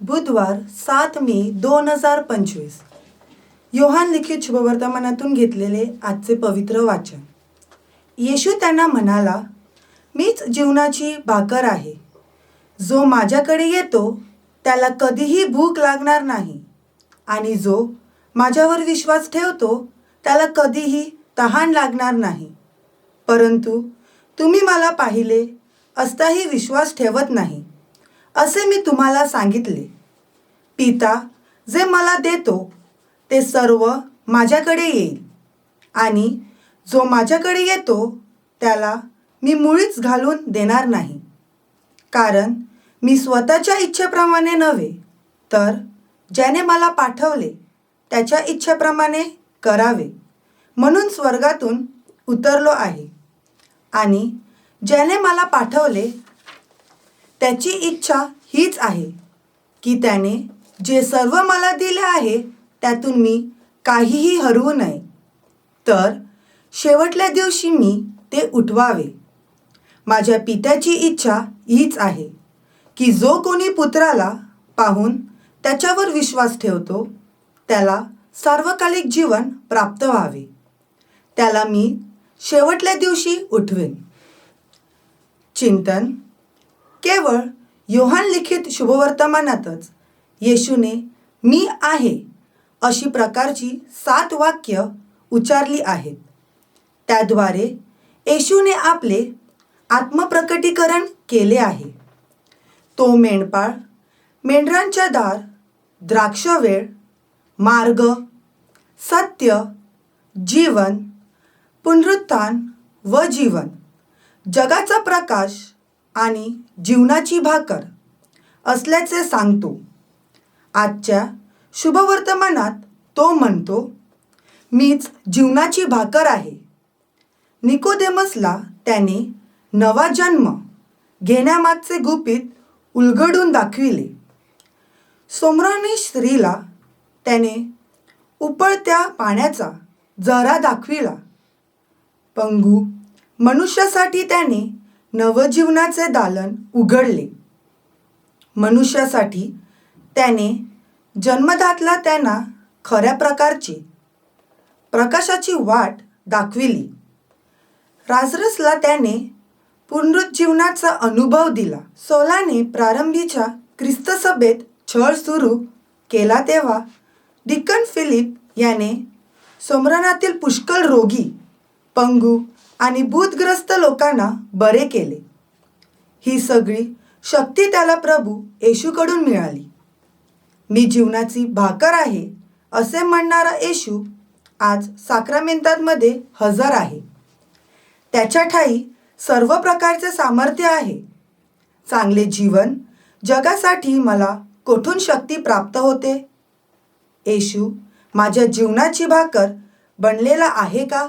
बुधवार सात मे दोन हजार पंचवीस. योहान लिखित शुभवर्तमानातून घेतलेले आजचे पवित्र वाचन. येशू त्यांना म्हणाला मीच जीवनाची भाकर आहे. जो माझ्याकडे येतो त्याला कधीही भूक लागणार नाही. आणि जो माझ्यावर विश्वास ठेवतो त्याला कधीही तहान लागणार नाही. परंतु तुम्ही मला पाहिले असताही विश्वास ठेवत नाही. असे मी तुम्हाला सांगितले. पिता जे मला देतो ते सर्व माझ्याकडे येईल. आणि जो माझ्याकडे येतो त्याला मी मुळीच घालून देणार नाही. कारण मी स्वतःच्या इच्छेप्रमाणे नव्हे तर ज्याने मला पाठवले त्याच्या इच्छेप्रमाणे करावे म्हणून स्वर्गातून उतरलो आहे. आणि ज्याने मला पाठवले त्याची इच्छा हीच आहे की त्याने जे सर्व मला दिले आहे त्यातून मी काहीही हरवू नये. तर शेवटल्या दिवशी मी ते उठवावे. माझ्या पित्याची इच्छा हीच आहे की जो कोणी पुत्राला पाहून त्याच्यावर विश्वास ठेवतो त्याला सार्वकालिक जीवन प्राप्त व्हावे. त्याला मी शेवटल्या दिवशी उठवेन. चिंतन केवळ योहान लिखित शुभवर्तमानातच येशूने मी आहे अशी प्रकारची सात वाक्य उच्चारली आहेत. त्याद्वारे येशूने आपले आत्मप्रकटीकरण केले आहे. तो मेंढपाळ मेंढरांच्या दार द्राक्षवेळ मार्ग सत्य जीवन पुनरुत्थान व जीवन जगाचा प्रकाश आणि जीवनाची भाकर असल्याचे सांगतो. आजच्या शुभवर्तमानात तो म्हणतो मीच जीवनाची भाकर आहे. निकोदेमसला त्याने नवा जन्म घेण्यामागचे गुपित उलगडून दाखविले. सोमरानी स्त्रीला त्याने उपळत्या पाण्याचा जरा दाखविला. पंगू मनुष्यासाठी त्याने नवजीवनाचे दालन उघडले. मनुष्यासाठी त्याने जन्मदातला त्यांना खऱ्या प्रकारची. प्रकाशाची वाट दाखविली. राजरसला त्याने पुनरुज्जीवनाचा अनुभव दिला. सोलाने प्रारंभीच्या ख्रिस्त सभेत छळ सुरू केला तेव्हा डिकन फिलिप याने सोमरणातील पुष्कळ रोगी पंगू आणि भूतग्रस्त लोकांना बरे केले. ही सगळी शक्ती त्याला प्रभू येशूकडून मिळाली. मी जीवनाची भाकर आहे असे म्हणणारा येशू आज साक्रामेंतांमध्ये हजर आहे. त्याच्या ठाई सर्व प्रकारचे सामर्थ्य आहे. चांगले जीवन जगासाठी मला कोठून शक्ती प्राप्त होते? येशू माझ्या जीवनाची भाकर बनलेला आहे का?